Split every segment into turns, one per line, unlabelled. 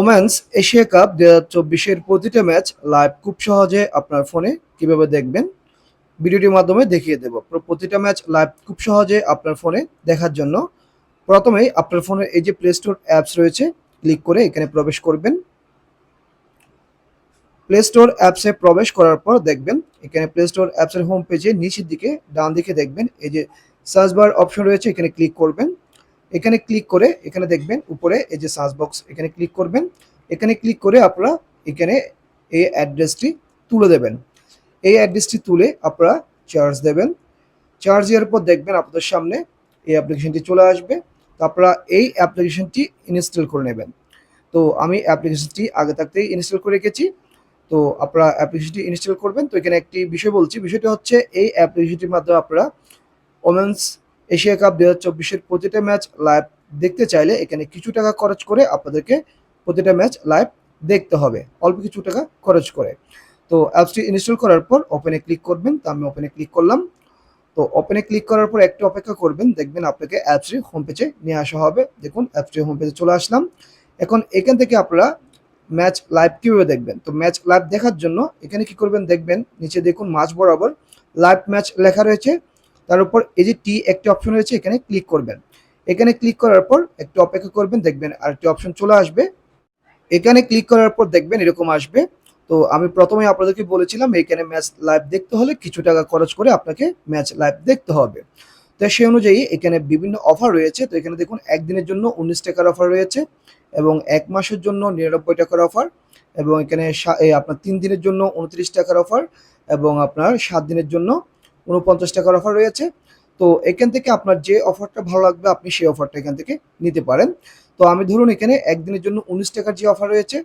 Women's Asia cup দু হাজার চব্বিশের প্রতিটা ম্যাচ লাইভ খুব সহজে আপনার ফোনে কীভাবে দেখবেন ভিডিওটির মাধ্যমে দেখিয়ে দেব। প্র- প্রতিটা ম্যাচ লাইভ খুব সহজে আপনার ফোনে দেখার জন্য প্রথমেই আপনার ফোনে এই যে প্লে স্টোর অ্যাপস রয়েছে, ক্লিক করে এখানে প্রবেশ করবেন। প্লে স্টোর অ্যাপসে প্রবেশ করার পর দেখবেন, এখানে প্লে স্টোর অ্যাপসের হোম পেজে নিচের দিকে ডান দিকে দেখবেন, এই যে সার্চ বার অপশন রয়েছে, এখানে ক্লিক করবেন। এখানে ক্লিক করে এখানে দেখবেন উপরে এই যে সার্চ বক্স এখানে ক্লিক করবেন। এখানে ক্লিক করে আপনারা এখানে এই অ্যাড্রেসটি তুলে দেবেন। এই অ্যাড্রেসটি তুলে আপনারা চার্জ দেবেন। চার্জ দেওয়ার পর দেখবেন আপনাদের সামনে এই অ্যাপ্লিকেশনটি চলে আসবে। তো আপনারা এই অ্যাপ্লিকেশনটি ইনস্টল করে নেবেন। তো আমি অ্যাপ্লিকেশনটি আগে থাকতেই ইনস্টল করে রেখেছি। তো আপনারা অ্যাপ্লিকেশনটি ইনস্টল করবেন। তো এখানে একটি বিষয় বলছি। বিষয়টা হচ্ছে এই অ্যাপ্লিকেশনটির মাধ্যমে আপনারা ওমেন্স এশিয়া কাপ দু হাজার চব্বিশের প্রতিটা ম্যাচ লাইভ দেখতে চাইলে এখানে কিছু টাকা খরচ করে আপনাদেরকে প্রতিটা ম্যাচ লাইভ দেখতে হবে। অল্প কিছু টাকা খরচ করে। তো অ্যাপসটি ইনস্টল করার পর ওপেনে ক্লিক করবেন, তো আমি ওপেনে ক্লিক করলাম। তো ওপেনে ক্লিক করার পর একটু অপেক্ষা করবেন, দেখবেন আপনাকে অ্যাপসটি হোম পেজে নিয়ে আসা হবে। দেখুন অ্যাপসটি হোম পেজে চলে আসলাম। এখন এখান থেকে আপনারা ম্যাচ লাইভ কীভাবে দেখবেন? তো ম্যাচ লাইভ দেখার জন্য এখানে কি করবেন? দেখবেন, নিচে দেখুন মাঝ বরাবর লাইভ ম্যাচ লেখা রয়েছে। তার উপর এই যে টি একটি অপশন রয়েছে, এখানে ক্লিক করবেন। এখানে ক্লিক করার পর একটু অপেক্ষা করবেন, দেখবেন আর আরেকটি অপশন চলে আসবে। এখানে ক্লিক করার পর দেখবেন এরকম আসবে। তো আমি প্রথমে আপনাদেরকে বলেছিলাম, এখানে ম্যাচ লাইভ দেখতে হলে কিছু টাকা খরচ করে আপনাকে ম্যাচ লাইভ দেখতে হবে। তো সেই অনুযায়ী এখানে বিভিন্ন অফার রয়েছে। তো এখানে দেখুন, একদিনের জন্য উনিশ টাকার অফার রয়েছে এবং এক মাসের জন্য নিরানব্বই টাকার অফার এবং এখানে আপনার তিন দিনের জন্য উনত্রিশ টাকার অফার এবং আপনার সাত দিনের জন্য উনপঞ্চাশ টাকার অফার রয়েছে। তো এখান থেকে আপনার যে অফারটা ভালো লাগবে, আপনি সেই অফারটা এখান থেকে নিতে পারেন। তো আমি ধরুন এখানে একদিনের জন্য উনিশ টাকার যে অফার রয়েছে,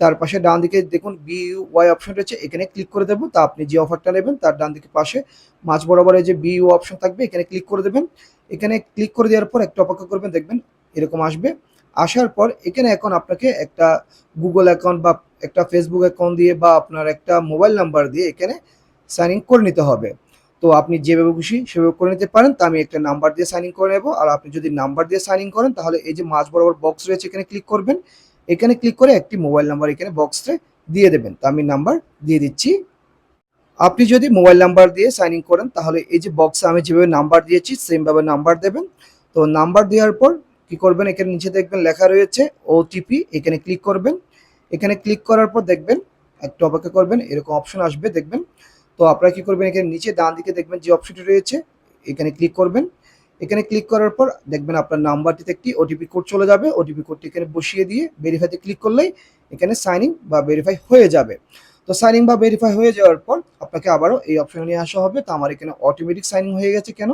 তার পাশে ডান দিকে দেখুন বি ওয়াই অপশন রয়েছে, এখানে ক্লিক করে দেবো, তা আপনি যে অফারটা নেবেন, তার ডান দিকে পাশে মাঝ বরাবর যে বি ইউ অপশন থাকবে, এখানে ক্লিক করে দেবেন। এখানে ক্লিক করে দেওয়ার পর একটা অপেক্ষা করবেন, দেখবেন এরকম আসবে। আসার পর এখানে এখন আপনাকে একটা গুগল অ্যাকাউন্ট বা একটা ফেসবুক অ্যাকাউন্ট দিয়ে বা আপনার একটা মোবাইল নাম্বার দিয়ে এখানে সাইন ইন করে নিতে হবে। তো আপনি যেভাবে খুশি সেভাবে করে নিতে পারেন। তা আমি একটা নাম্বার দিয়ে সাইন ইন করে নেব। আর আপনি যদি নাম্বার দিয়ে সাইন ইন করেন, তাহলে এই যে মাঝ বরাবর বক্স রয়েছে, এখানে ক্লিক করবেন। এখানে ক্লিক করে একটি মোবাইল নাম্বার এখানে বক্সে দিয়ে দেবেন। তো আমি নাম্বার দিয়ে দিচ্ছি। আপনি যদি মোবাইল নাম্বার দিয়ে সাইন ইন করেন, তাহলে এই যে বক্সে আমি যেভাবে নাম্বার দিয়েছি সেমভাবে নাম্বার দেবেন। তো নাম্বার দেওয়ার পর কি করবেন? এখানে নিচে দেখবেন লেখা রয়েছে ওটিপি এখানে ক্লিক করবেন। এখানে ক্লিক করার পর দেখবেন, একটু অপেক্ষা করবেন, এরকম অপশন আসবে। দেখবেন তো আপনারা কি করবেন, এখানে নিচে ডান দিকে দেখবেন যে অপশনটি রয়েছে, এখানে ক্লিক করবেন। এখানে ক্লিক করার পর দেখবেন আপনার নাম্বারটিতে একটি ওটিপি কোড চলে যাবে। ওটিপি কোডটি এখানে বসিয়ে দিয়ে ভেরিফাইতে ক্লিক করলেই এখানে সাইন ইন বা ভেরিফাই হয়ে যাবে। তো সাইন ইন বা ভেরিফাই হয়ে যাওয়ার পর আপনাকে আবারও এই অপশনে নিয়ে আসা হবে। তো আমার এখানে অটোমেটিক সাইন ইন হয়ে গেছে কেন?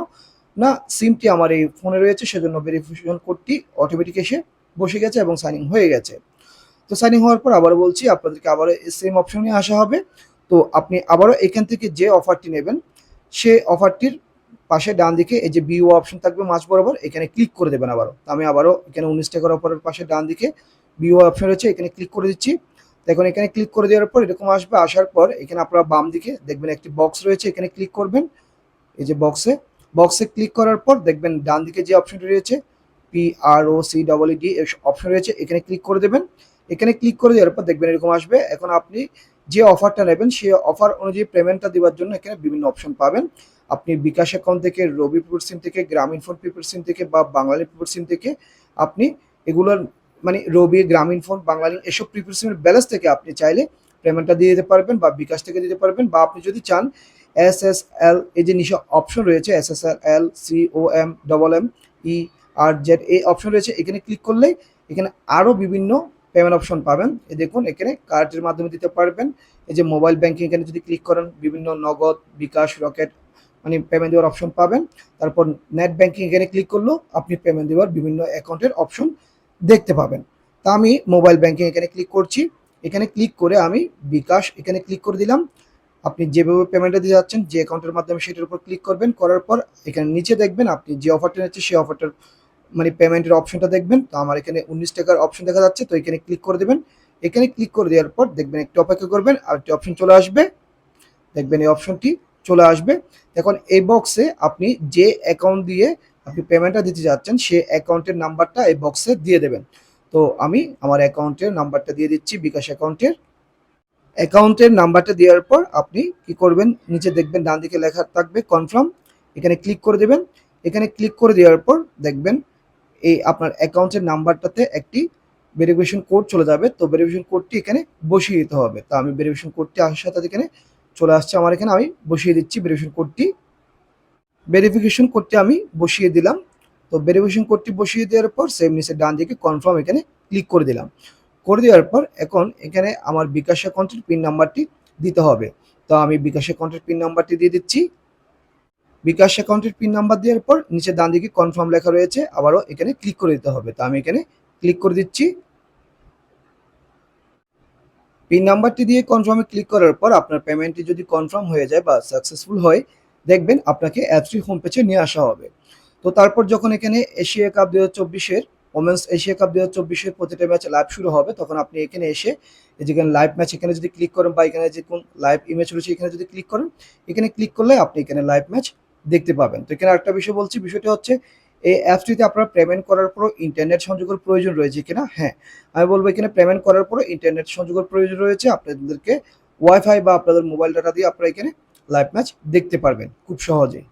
না সিমটি আমার এই ফোনে রয়েছে, সেজন্য ভেরিফিকেশন কোডটি অটোমেটিক এসে বসে গেছে এবং সাইন ইন হয়ে গেছে। তো সাইন ইন হওয়ার পর আবারও বলছি, আপনাদেরকে আবারও সেম অপশনে আসা হবে। তো আপনি আবারও এখান থেকে যে অফারটি নেবেন, সে অফারটির পাশে ডান দিকে এই যে বিও অপশন থাকবে মাঝ বরাবর, এখানে ক্লিক করে দেবেন আবারও। আমি আবারও এখানে উনিশ টাকার অফারের পাশে ডান দিকে বিও অপশন রয়েছে, এখানে ক্লিক করে দিচ্ছি। দেখুন এখানে ক্লিক করে দেওয়ার পর এরকম আসবে, আসার পর এখানে আপনারা বাম দিকে দেখবেন একটি বক্স রয়েছে, এখানে ক্লিক করবেন। এই যে বক্সে বক্সে ক্লিক করার পর দেখবেন ডান দিকে যে অপশনটি রয়েছে P R O C double D option রয়েছে, এখানে ক্লিক করে দেবেন। এখানে ক্লিক করে দেওয়ার পর দেখবেন এরকম আসবে। এখন আপনি যে অফারটা নেবেন সেই অফার অনুযায়ী পেমেন্টটা দেওয়ার জন্য এখানে বিভিন্ন অপশন পাবেন। আপনি বিকাশ অ্যাকাউন্ট থেকে, রবি পিপুর সিম থেকে, গ্রামীণ ফোন পিপুর সিম থেকে বা বাঙালি পিপুর সিম থেকে আপনি এগুলোর মানে রবি, গ্রামীণ ফোন বাঙালি, এসব প্রিপুর সিমের ব্যালেন্স থেকে আপনি চাইলে পেমেন্টটা দিয়ে দিতে পারবেন বা বিকাশ থেকে দিতে পারবেন বা আপনি যদি চান এস এস এল এই যে নিচে অপশন রয়েছে S S L L C O M double M E R Z এই অপশন রয়েছে। এখানে ক্লিক করলেই এখানে আরও বিভিন্ন পেমেন্ট অপশন পাবেন। এই দেখুন, এখানে কার্ডের মাধ্যমে দিতে পারবেন। এই যে মোবাইল ব্যাংকিং এখানে যদি ক্লিক করেন, বিভিন্ন নগদ, বিকাশ রকেট মানে পেমেন্ট দেওয়ার অপশন পাবেন। তারপর নেট ব্যাংকিং এখানে ক্লিক করলেও আপনি পেমেন্ট দেওয়ার বিভিন্ন অ্যাকাউন্টের অপশন দেখতে পাবেন। তা আমি মোবাইল ব্যাংকিং এখানে ক্লিক করছি। এখানে ক্লিক করে আমি বিকাশ এখানে ক্লিক করে দিলাম। আপনি যেভাবে পেমেন্টটা দিয়ে যাচ্ছেন, যে অ্যাকাউন্টের মাধ্যমে সেটার উপর ক্লিক করবেন, করার পর এখানে নিচে দেখবেন আপনি যে অফারটা নিচ্ছে সেই অফারটার মানে পেমেন্টের অপশনটা দেখবেন, তো আমার এখানে উনিশ টাকার অপশন দেখা যাচ্ছে, তো এখানে ক্লিক করে দেবেন। এখানে ক্লিক করে দেওয়ার পর দেখবেন একটু অপেক্ষা করবেন, আর একটি অপশন চলে আসবে। দেখবেন এই অপশনটি চলে আসবে। এখন এই বক্সে আপনি যে অ্যাকাউন্ট দিয়ে আপনি পেমেন্টটা দিতে যাচ্ছেন সে অ্যাকাউন্টের নাম্বারটা এই বক্সে দিয়ে দেবেন। তো আমি আমার অ্যাকাউন্টের নাম্বারটা দিয়ে দিচ্ছি, বিকাশ অ্যাকাউন্টের অ্যাকাউন্টের নাম্বারটা দেওয়ার পর আপনি কি করবেন, নিচে দেখবেন ডান দিকে লেখা থাকবে কনফার্ম এখানে ক্লিক করে দেবেন। এখানে ক্লিক করে দেওয়ার পর দেখবেন এই আপনার অ্যাকাউন্টের নাম্বারটাতে একটি ভেরিফিকেশন কোড চলে যাবে। তো ভেরিফিকেশন কোডটি এখানে বসিয়ে দিতে হবে। তো আমি ভেরিফিকেশন কোডটি আসার সাথে এখানে চলে আসছে আমার এখানে। আমি বসিয়ে দিচ্ছি ভেরিফিকেশন কোডটি ভেরিফিকেশন কোডটি আমি বসিয়ে দিলাম। তো ভেরিফিকেশন কোডটি বসিয়ে দেওয়ার পর সেম নিচে ডান দিকে কনফার্ম এখানে ক্লিক করে দিলাম। করে দেওয়ার পর এখন এখানে আমার বিকাশ অ্যাকাউন্টের পিন নাম্বারটি দিতে হবে। তো আমি বিকাশ অ্যাকাউন্টের পিন নাম্বারটি দিয়ে দিচ্ছি। বিকাশ অ্যাকাউন্টের পিন নাম্বার দেওয়ার পর নিচে ডান দিকে কনফার্ম লেখা রয়েছে, আবারও এখানে ক্লিক করে দিতে হবে। তো আমি এখানে ক্লিক করে দিচ্ছি। পিন নাম্বারটি দিয়ে কনফার্মে ক্লিক করার পর আপনার পেমেন্টটি যদি কনফার্ম হয়ে যায় বা সাকসেসফুল হয়, দেখবেন আপনাকে অ্যাপসটি হোম পেজে নিয়ে আসা হবে। তো তারপর যখন এখানে এশিয়া কাপ দু হাজার চব্বিশের ওমেন্স এশিয়া কাপ দু হাজার চব্বিশের প্রতিটা ম্যাচ লাইভ শুরু হবে, তখন আপনি এখানে এসে যেখানে লাইভ ম্যাচ এখানে যদি ক্লিক করেন বা এখানে যে কোন লাইভ ইমেজ রয়েছে এখানে যদি ক্লিক করেন, এখানে ক্লিক করলে আপনি এখানে লাইভ ম্যাচ দেখতে পাবেন। তো এখানে একটা বিষয় বলছি, বিষয়টা হচ্ছে, এই অ্যাপসটিতে আপনার পেমেন্ট করার পরও ইন্টারনেট সংযোগের প্রয়োজন রয়েছে কিনা? হ্যাঁ আমি বলব এখানে পেমেন্ট করার পরও ইন্টারনেট সংযোগের প্রয়োজন রয়েছে। আপনাদেরকে ওয়াইফাই বা আপনাদের মোবাইল ডাটা দিয়ে আপনারা এখানে লাইভ ম্যাচ দেখতে পারবেন, খুব সহজেই।